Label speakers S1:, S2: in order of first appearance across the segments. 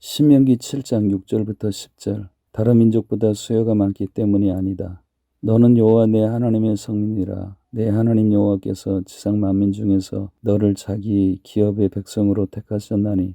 S1: 신명기 7장 6절부터 10절 다른 민족보다 수요가 많기 때문이 아니다. 너는 여호와 내 하나님의 성민이라 내 하나님 여호와께서 지상 만민 중에서 너를 자기 기업의 백성으로 택하셨나니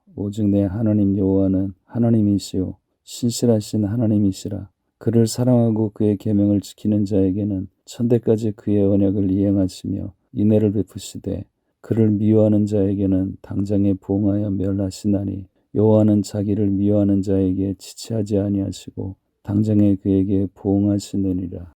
S1: 오직 내 하나님 여호와는 하나님이시요 신실하신 하나님이시라 그를 사랑하고 그의 계명을 지키는 자에게는 천대까지 그의 언약을 이행하시며 인애를 베푸시되 그를 미워하는 자에게는 당장에 보응하여 멸하시나니 여호와는 자기를 미워하는 자에게 지체하지 아니하시고 당장에 그에게 보응하시느니라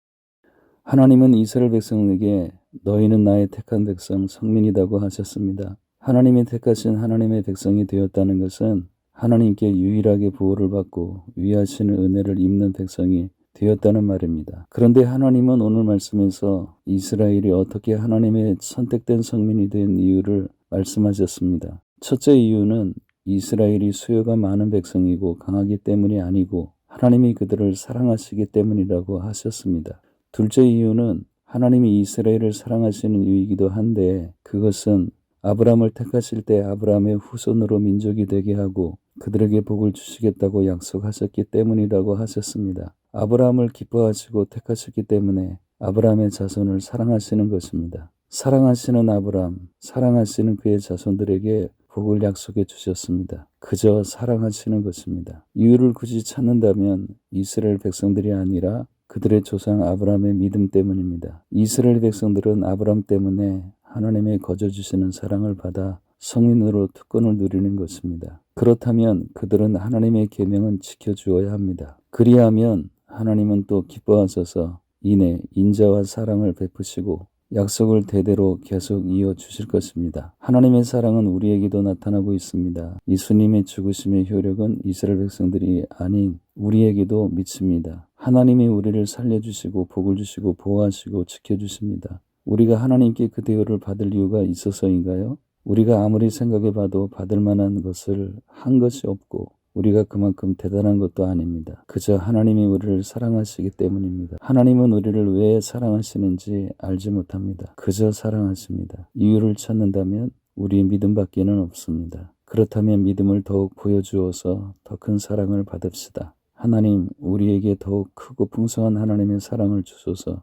S1: 하나님은 이스라엘 백성에게 너희는 나의 택한 백성 성민이라고 하셨습니다. 하나님이 택하신 하나님의 백성이 되었다는 것은 하나님께 유일하게 보호를 받고 위하시는 은혜를 입는 백성이 되었다는 말입니다. 그런데 하나님은 오늘 말씀에서 이스라엘이 어떻게 하나님의 선택된 성민이 된 이유를 말씀하셨습니다. 첫째 이유는 이스라엘이 수요가 많은 백성이고 강하기 때문이 아니고 하나님이 그들을 사랑하시기 때문이라고 하셨습니다. 둘째 이유는 하나님이 이스라엘을 사랑하시는 이유이기도 한데 그것은 아브라함을 택하실 때 아브라함의 후손으로 민족이 되게 하고 그들에게 복을 주시겠다고 약속하셨기 때문이라고 하셨습니다. 아브라함을 기뻐하시고 택하셨기 때문에 아브라함의 자손을 사랑하시는 것입니다. 사랑하시는 아브라함, 사랑하시는 그의 자손들에게 복을 약속해 주셨습니다. 그저 사랑하시는 것입니다. 이유를 굳이 찾는다면 이스라엘 백성들이 아니라 그들의 조상 아브라함의 믿음 때문입니다. 이스라엘 백성들은 아브라함 때문에 하나님의 거저 주시는 사랑을 받아 성민으로 특권을 누리는 것입니다. 그렇다면 그들은 하나님의 계명은 지켜주어야 합니다. 그리하면 하나님은 또 기뻐하셔서 이내 인자와 사랑을 베푸시고 약속을 대대로 계속 이어 주실 것입니다. 하나님의 사랑은 우리에게도 나타나고 있습니다. 예수님의 죽으심의 효력은 이스라엘 백성들이 아닌 우리에게도 미칩니다. 하나님이 우리를 살려주시고 복을 주시고 보호하시고 지켜주십니다. 우리가 하나님께 그 대우를 받을 이유가 있어서인가요? 우리가 아무리 생각해 봐도 받을 만한 것을 한 것이 없고 우리가 그만큼 대단한 것도 아닙니다. 그저 하나님이 우리를 사랑하시기 때문입니다. 하나님은 우리를 왜 사랑하시는지 알지 못합니다. 그저 사랑하십니다. 이유를 찾는다면 우리 믿음밖에는 없습니다. 그렇다면 믿음을 더욱 보여주어서 더 큰 사랑을 받읍시다. 하나님, 우리에게 더욱 크고 풍성한 하나님의 사랑을 주소서